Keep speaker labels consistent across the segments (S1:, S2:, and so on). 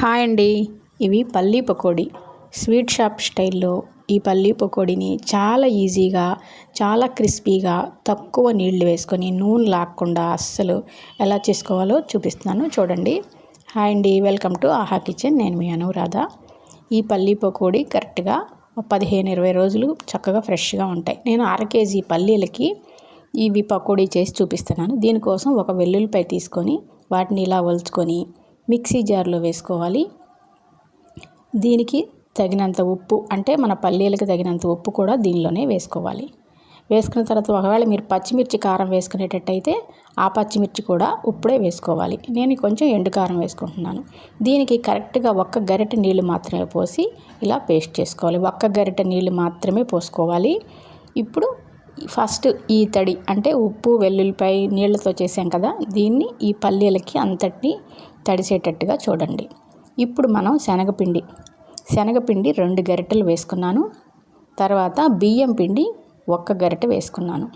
S1: Hi అండి. ఇవి పల్లీ పకోడీ. స్వీట్ షాప్ స్టైల్లో ఈ పల్లీ పకోడీని చాలా ఈజీగా చాలా క్రిస్పీగా తక్కువ నీళ్ళు వేసుకొని నూనె లాక్కుండా అస్సలు ఎలా చేసుకోవాలో చూపిస్తున్నాను. చూడండి. హాయ్ అండి. Welcome to Aha kitchen. నేను మీ అనురాధ. ఈ పల్లీ పకోడీ కరెక్ట్గా పదిహేను ఇరవై రోజులు చక్కగా ఫ్రెష్గా ఉంటాయి. నేను అర కేజీ పల్లీలకి ఇవి పకోడీ చేసి చూపిస్తున్నాను. దీనికోసం ఒక వెల్లుల్లిపాయ తీసుకొని వాటిని ఇలా ఒలుచుకొని మిక్సీ జార్లో వేసుకోవాలి. దీనికి తగినంత ఉప్పు అంటే మన పల్లీలకు తగినంత ఉప్పు కూడా దీనిలోనే వేసుకోవాలి. వేసుకున్న తర్వాత ఒకవేళ మీరు పచ్చిమిర్చి కారం వేసుకునేటట్టయితే ఆ పచ్చిమిర్చి కూడా ఉప్పుడే వేసుకోవాలి. నేను కొంచెం ఎండు కారం వేసుకుంటున్నాను. దీనికి కరెక్ట్గా ఒక్క గరిటె నీళ్ళు మాత్రమే పోసి ఇలా పేస్ట్ చేసుకోవాలి. ఒక్క గరిటె నీళ్ళు మాత్రమే పోసుకోవాలి. ఇప్పుడు ఫస్ట్ ఈ తడి అంటే ఉప్పు వెల్లుల్లిపాయ నీళ్ళతో చేసాం కదా దీన్ని ఈ పల్లీలకి అంతటిని తడిసేటట్టుగా చూడండి. ఇప్పుడు మనం శనగపిండి. శనగపిండి రెండు గరిటెలు వేసుకున్నాను. తర్వాత బియ్యం పిండి ఒక్క గరిటె వేసుకున్నాను.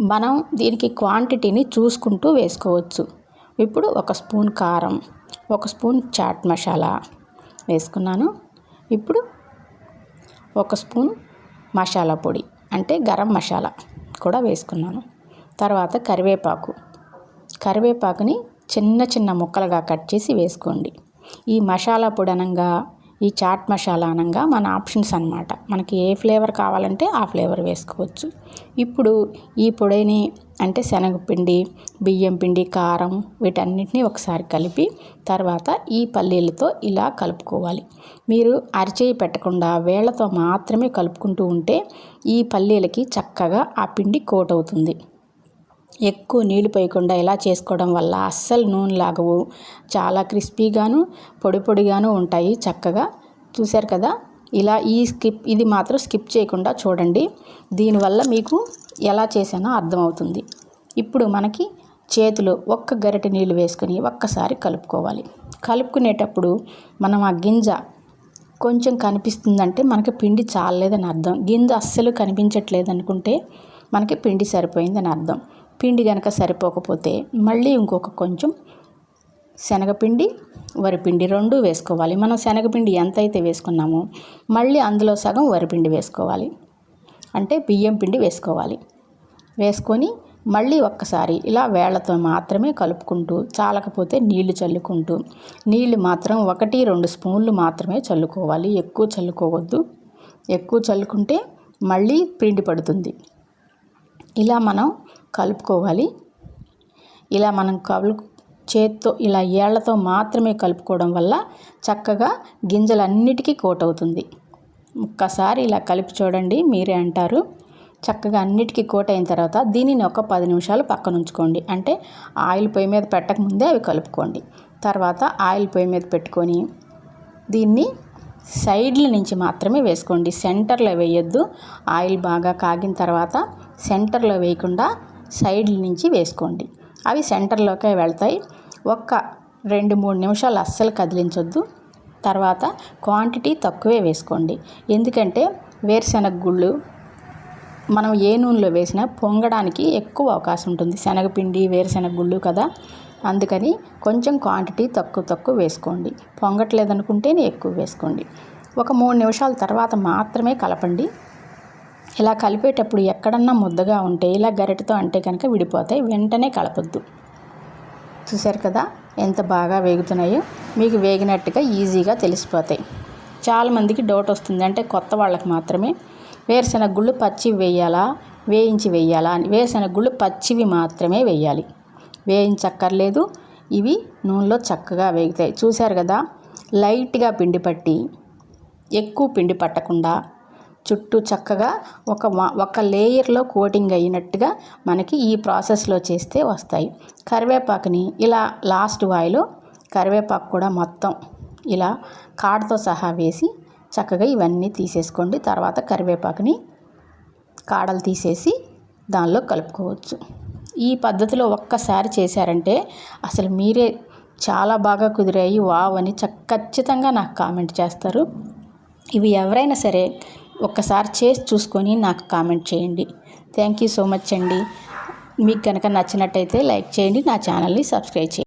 S1: మనం దీనికి క్వాంటిటీని చూసుకుంటూ వేసుకోవచ్చు. ఇప్పుడు ఒక స్పూన్ కారం ఒక స్పూన్ చాట్ మసాలా వేసుకున్నాను. ఇప్పుడు ఒక స్పూన్ మసాలా పొడి. అంటే గరం మసాలా కూడా వేసుకున్నాను. తర్వాత కరివేపాకు. కరివేపాకుని చిన్న చిన్న ముక్కలుగా కట్ చేసి వేసుకోండి. ఈ మసాలా పొడి అనంగా ఈ చాట్ మసాలా అనంగా మన ఆప్షన్స్ అనమాట మనకి ఏ ఫ్లేవర్ కావాలంటే ఆ ఫ్లేవర్ వేసుకోవచ్చు. ఇప్పుడు ఈ పొడిని అంటే శనగపిండి బియ్యం పిండి కారం వీటన్నిటిని ఒకసారి కలిపి తర్వాత ఈ పల్లీలతో ఇలా కలుపుకోవాలి. మీరు అరిచేయి పెట్టకుండా వేళ్ళతో మాత్రమే కలుపుకుంటూ ఉంటే ఈ పల్లీలకి చక్కగా ఆ పిండి కోట్ అవుతుంది. ఎక్కువ నీళ్ళు పోయకుండా ఇలా చేసుకోవడం వల్ల అస్సలు నూనె లాగవు. చాలా క్రిస్పీగాను పొడి పొడిగాను ఉంటాయి చక్కగా. చూశారు కదా? ఇలా ఈ స్కిప్ ఇది మాత్రం స్కిప్ చేయకుండా చూడండి. దీనివల్ల మీకు ఎలా చేశానో అర్థమవుతుంది. ఇప్పుడు మనకి చేతిలో ఒక్క గరిటె నీళ్ళు వేసుకొని ఒక్కసారి కలుపుకోవాలి. కలుపుకునేటప్పుడు మనం ఆ గింజ కొంచెం కనిపిస్తుందంటే మనకి పిండి చాలలేదని అర్థం. గింజ అస్సలు కనిపించట్లేదు అనుకుంటే మనకి పిండి సరిపోయిందని అర్థం. పిండి కనుక సరిపోకపోతే మళ్ళీ ఇంకొక కొంచెం శనగపిండి వరిపిండి రెండు వేసుకోవాలి. మనం శనగపిండి ఎంత అయితే వేసుకున్నామో మళ్ళీ అందులో సగం వరిపిండి వేసుకోవాలి. అంటే బియ్యం పిండి వేసుకోవాలి. వేసుకొని మళ్ళీ ఒక్కసారి ఇలా వేళ్ళతో మాత్రమే కలుపుకుంటూ చాలకపోతే నీళ్ళు చల్లుకుంటూ నీళ్ళు మాత్రం ఒకటి రెండు స్పూన్లు మాత్రమే చల్లుకోవాలి. ఎక్కువ చల్లుకోవద్దు. ఎక్కువ చల్లుకుంటే మళ్ళీ పిండి పడుతుంది. ఇలా మనం కలుపుకోవాలి. ఇలా మనం కలు చేత్తో ఇలా ఏళ్ళతో మాత్రమే కలుపుకోవడం వల్ల చక్కగా గింజలన్నిటికీ కోట్ అవుతుంది ఒక్కసారి ఇలా కలిపి చూడండి మీరే అంటారు. చక్కగా అన్నిటికీ కోట్ అయిన తర్వాత దీనిని ఒక పది నిమిషాలు పక్కన ఉంచుకోండి. అంటే ఆయిల్ పొయ్యి మీద పెట్టకముందే అవి కలుపుకోండి. తర్వాత ఆయిల్ పొయ్యి మీద పెట్టుకొని దీన్ని సైడ్ల నుంచి మాత్రమే వేసుకోండి. సెంటర్లో వేయొద్దు. ఆయిల్ బాగా కాగిన తర్వాత సెంటర్లో వేయకుండా సైడ్ల నుంచి వేసుకోండి. అవి సెంటర్లోకే వెళ్తాయి. ఒక్క రెండు మూడు నిమిషాలు అస్సలు కదిలించొద్దు. తర్వాత క్వాంటిటీ తక్కువే వేసుకోండి. ఎందుకంటే వేరుశనగ గుళ్ళు మనం ఏ నూనెలో వేసినా పొంగడానికి ఎక్కువ అవకాశం ఉంటుంది. శనగపిండి వేరుశనగ గుళ్ళు కదా. అందుకని కొంచెం క్వాంటిటీ తక్కువ తక్కువ వేసుకోండి. పొంగట్లేదనుకుంటేనే ఎక్కువ వేసుకోండి. ఒక మూడు నిమిషాల తర్వాత మాత్రమే కలపండి. ఇలా కలిపేటప్పుడు ఎక్కడన్నా ముద్దగా ఉంటే ఇలా గరిటతో అంటే కనుక విడిపోతాయి వెంటనే కలపొద్దు. చూశారు కదా ఎంత బాగా వేగుతున్నాయో? మీకు వేగినట్టుగా ఈజీగా తెలిసిపోతాయి. చాలామందికి డౌట్ వస్తుంది. అంటే కొత్త వాళ్ళకి మాత్రమే. వేరుశనగ గుళ్ళు పచ్చివి వేయాలా? వేయించి వేయాలా? అని. వేరుశనగ గుళ్ళు పచ్చివి మాత్రమే వేయాలి. వేయించక్కర్లేదు. ఇవి నూనెలో చక్కగా వేగుతాయి. చూశారు కదా? లైట్గా పిండి పట్టి ఎక్కువ పిండి పట్టకుండా చుట్టూ చక్కగా ఒక ఒక లేయర్లో కోటింగ్ అయినట్టుగా మనకి ఈ ప్రాసెస్లో చేస్తే వస్తాయి. కరివేపాకుని ఇలా లాస్ట్ వాయిలో కరివేపాకు కూడా మొత్తం ఇలా కాడతో సహా వేసి చక్కగా ఇవన్నీ తీసేసుకోండి. తర్వాత కరివేపాకుని కాడలు తీసేసి దానిలో కలుపుకోవచ్చు. ఈ పద్ధతిలో ఒక్కసారి చేశారంటే అసలు మీరే చాలా బాగా కుదిరాయి. వావ్ అని ఖచ్చితంగా నాకు కామెంట్ చేస్తారు. ఇవి ఎవరైనా సరే ఒక్కసారి చేసి చూసుకొని నాకు కామెంట్ చేయండి. థ్యాంక్ యూ సో మచ్ అండి. మీకు కనుక నచ్చినట్టయితే లైక్ చేయండి నా ఛానల్ని సబ్స్క్రైబ్ చేయండి.